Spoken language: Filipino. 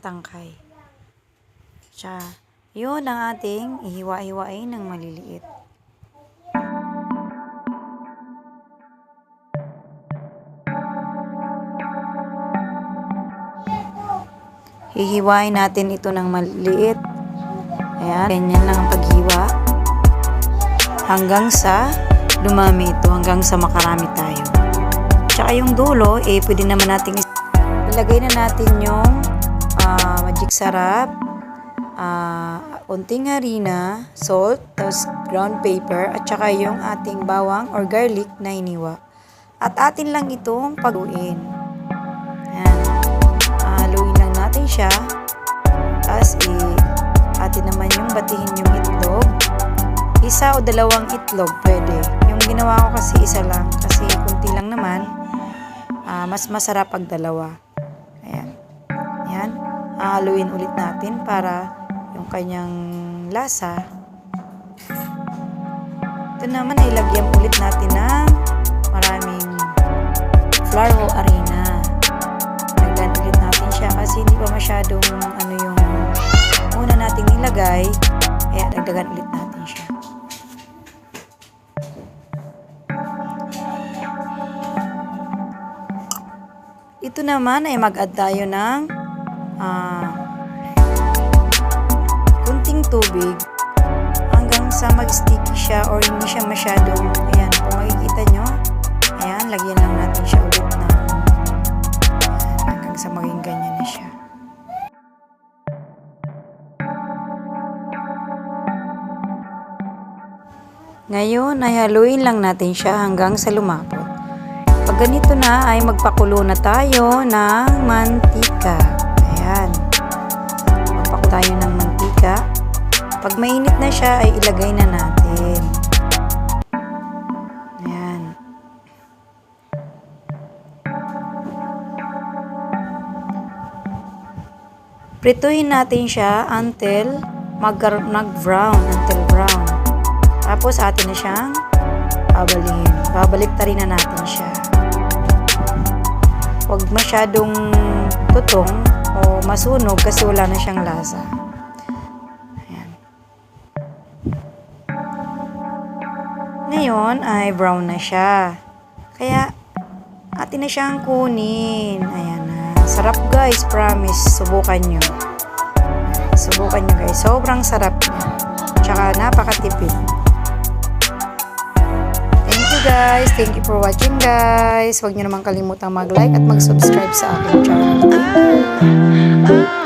tangkay. Siya, yun ang ating ihiwa-hiwain ng maliliit. Hihiwain natin ito ng maliit. Ayan, ganyan lang ang paghiwa. Hanggang sa dumami ito, hanggang sa makarami tayo. Tsaka yung dulo, eh, pwede naman natin ilagay na natin yung ah, magic sarap, ah, unting harina, salt, tapos ground paper, at saka yung ating bawang or garlic na iniwa. At atin lang itong paluin. Ayan. Haluin lang natin siya. Tapos, eh, atin naman yung batihin yung itlog. Isa o dalawang itlog, pwede. Yung ginawa ko kasi isa lang, kasi kunti lang naman. Ah, mas masarap pag dalawa. Haluin ulit natin para yung kanyang lasa. Ito naman ay lagyan ulit natin ng maraming flour o harina. Lagyan ulit natin siya kasi hindi pa masyadong ano yung una nating nilagay. Kaya dagdagan ulit natin siya. Ito naman ay mag-add tayo ng ah, kunting tubig hanggang sa mag-sticky siya or hindi siya masyadong, ayan, kung makikita nyo, ayan, lagyan lang natin siya ulit ayan, hanggang sa maging ganyan na siya. Ngayon ay haluin lang natin siya hanggang sa lumapot. Pag ganito na ay magpakulo na tayo ng mantika. Ayan. Magpakulo tayo ng mantika. Pag mainit na siya ay ilagay na natin. Ayan. Prituhin natin siya until mag- mag-brown, until brown. Tapos atin na siyang babalihin. Babalik na natin siya. Huwag masyadong tutong masunog kasi wala na siyang lasa. Ayan. Ngayon ay brown na siya. Kaya atin na siyang kunin. Ayan na. Sarap guys, promise. Subukan nyo. Subukan nyo guys. Sobrang sarap niya. Tsaka napakatipid. Guys. Thank you for watching guys. Huwag nyo naman kalimutang mag-like at mag-subscribe sa aking channel. Thank you.